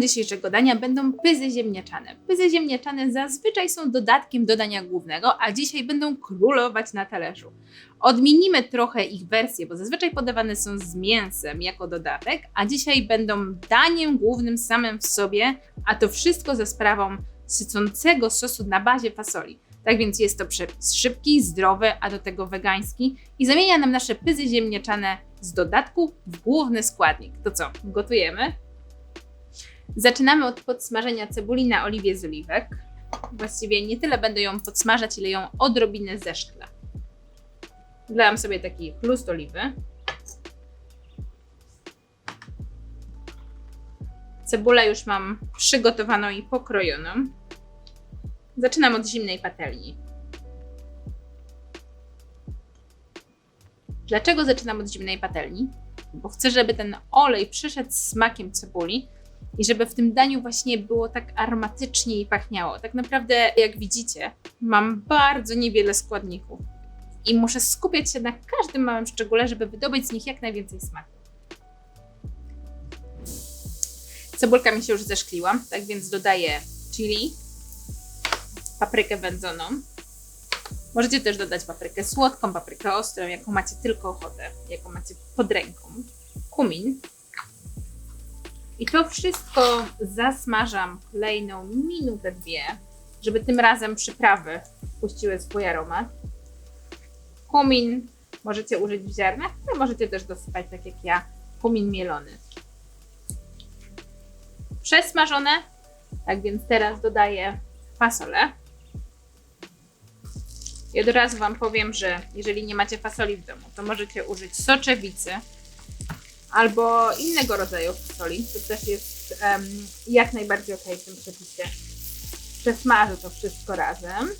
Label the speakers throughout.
Speaker 1: dzisiejszego dania będą pyzy ziemniaczane. Pyzy ziemniaczane zazwyczaj są dodatkiem do dania głównego, a dzisiaj będą królować na talerzu. Odmienimy trochę ich wersję, bo zazwyczaj podawane są z mięsem jako dodatek, a dzisiaj będą daniem głównym samym w sobie, a to wszystko za sprawą sycącego sosu na bazie fasoli. Tak więc jest to przepis szybki, zdrowy, a do tego wegański i zamienia nam nasze pyzy ziemniaczane z dodatku w główny składnik. To co, gotujemy? Zaczynamy od podsmażenia cebuli na oliwie z oliwek. Właściwie nie tyle będę ją podsmażać, ile ją odrobinę zeszklę. Dodałam sobie taki chlust oliwy. Cebulę już mam przygotowaną i pokrojoną. Zaczynam od zimnej patelni. Dlaczego zaczynam od zimnej patelni? Bo chcę, żeby ten olej przyszedł z smakiem cebuli i żeby w tym daniu właśnie było tak aromatycznie i pachniało. Tak naprawdę, jak widzicie, mam bardzo niewiele składników i muszę skupiać się na każdym małym szczególe, żeby wydobyć z nich jak najwięcej smaku. Cebulka mi się już zeszkliła, tak więc dodaję chili, paprykę wędzoną. Możecie też dodać paprykę słodką, paprykę ostrą, jaką macie tylko ochotę, jaką macie pod ręką. Kumin. I to wszystko zasmażam kolejną minutę, dwie, żeby tym razem przyprawy puściły swój aromat. Kumin możecie użyć w ziarnach, ale możecie też dosypać, tak jak ja, kumin mielony. Przesmażone, tak więc teraz dodaję fasolę. I od razu Wam powiem, że jeżeli nie macie fasoli w domu, to możecie użyć soczewicy albo innego rodzaju fasoli. To też jest em, jak najbardziej ok w tym przepisie. Przesmażę to wszystko razem.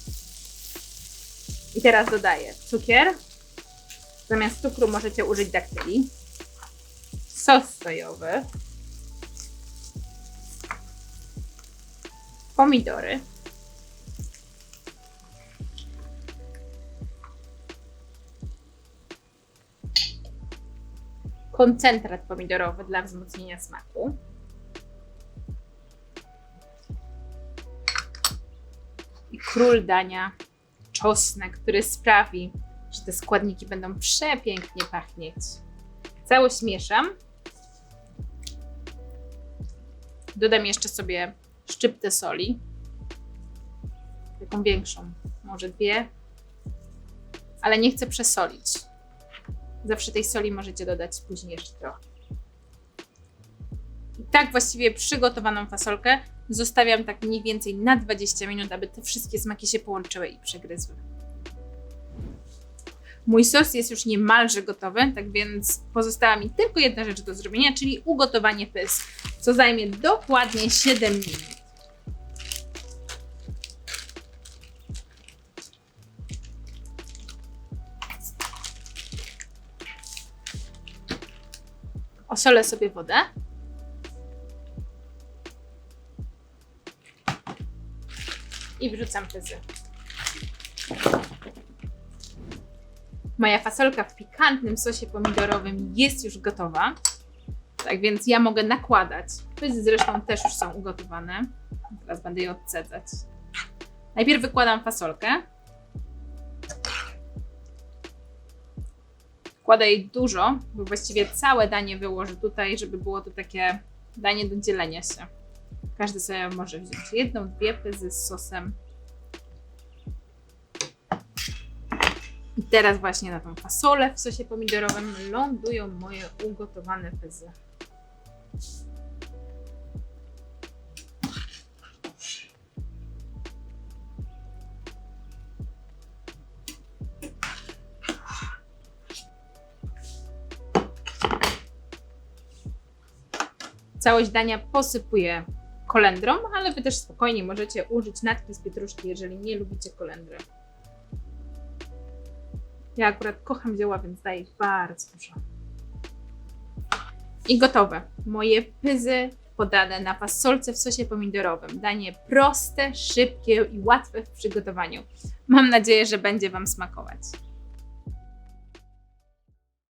Speaker 1: I teraz dodaję cukier. Zamiast cukru możecie użyć daktyli. Sos sojowy. Pomidory. Koncentrat pomidorowy dla wzmocnienia smaku. I król dania, czosnek, który sprawi, że te składniki będą przepięknie pachnieć. Całość mieszam. Dodam jeszcze sobie szczyptę soli. Taką większą, może dwie. Ale nie chcę przesolić. Zawsze tej soli możecie dodać później jeszcze trochę. I tak właściwie przygotowaną fasolkę zostawiam tak mniej więcej na 20 minut, aby te wszystkie smaki się połączyły i przegryzły. Mój sos jest już niemalże gotowy, tak więc pozostała mi tylko jedna rzecz do zrobienia, czyli ugotowanie pys, co zajmie dokładnie 7 minut. Osolę sobie wodę. I wrzucam pyzy. Moja fasolka w pikantnym sosie pomidorowym jest już gotowa. Tak więc ja mogę nakładać. Pyzy zresztą też już są ugotowane. Teraz będę je odcedzać. Najpierw wykładam fasolkę. Kładę jej dużo, bo właściwie całe danie wyłożę tutaj, żeby było to takie danie do dzielenia się. Każdy sobie może wziąć jedną, dwie pyzy z sosem. I teraz właśnie na tą fasolę w sosie pomidorowym lądują moje ugotowane pyzy. Całość dania posypuję kolendrą, ale Wy też spokojnie możecie użyć natki z pietruszki, jeżeli nie lubicie kolendry. Ja akurat kocham zioła, więc daję bardzo dużo. I gotowe. Moje pyzy podane na fasolce w sosie pomidorowym. Danie proste, szybkie i łatwe w przygotowaniu. Mam nadzieję, że będzie Wam smakować.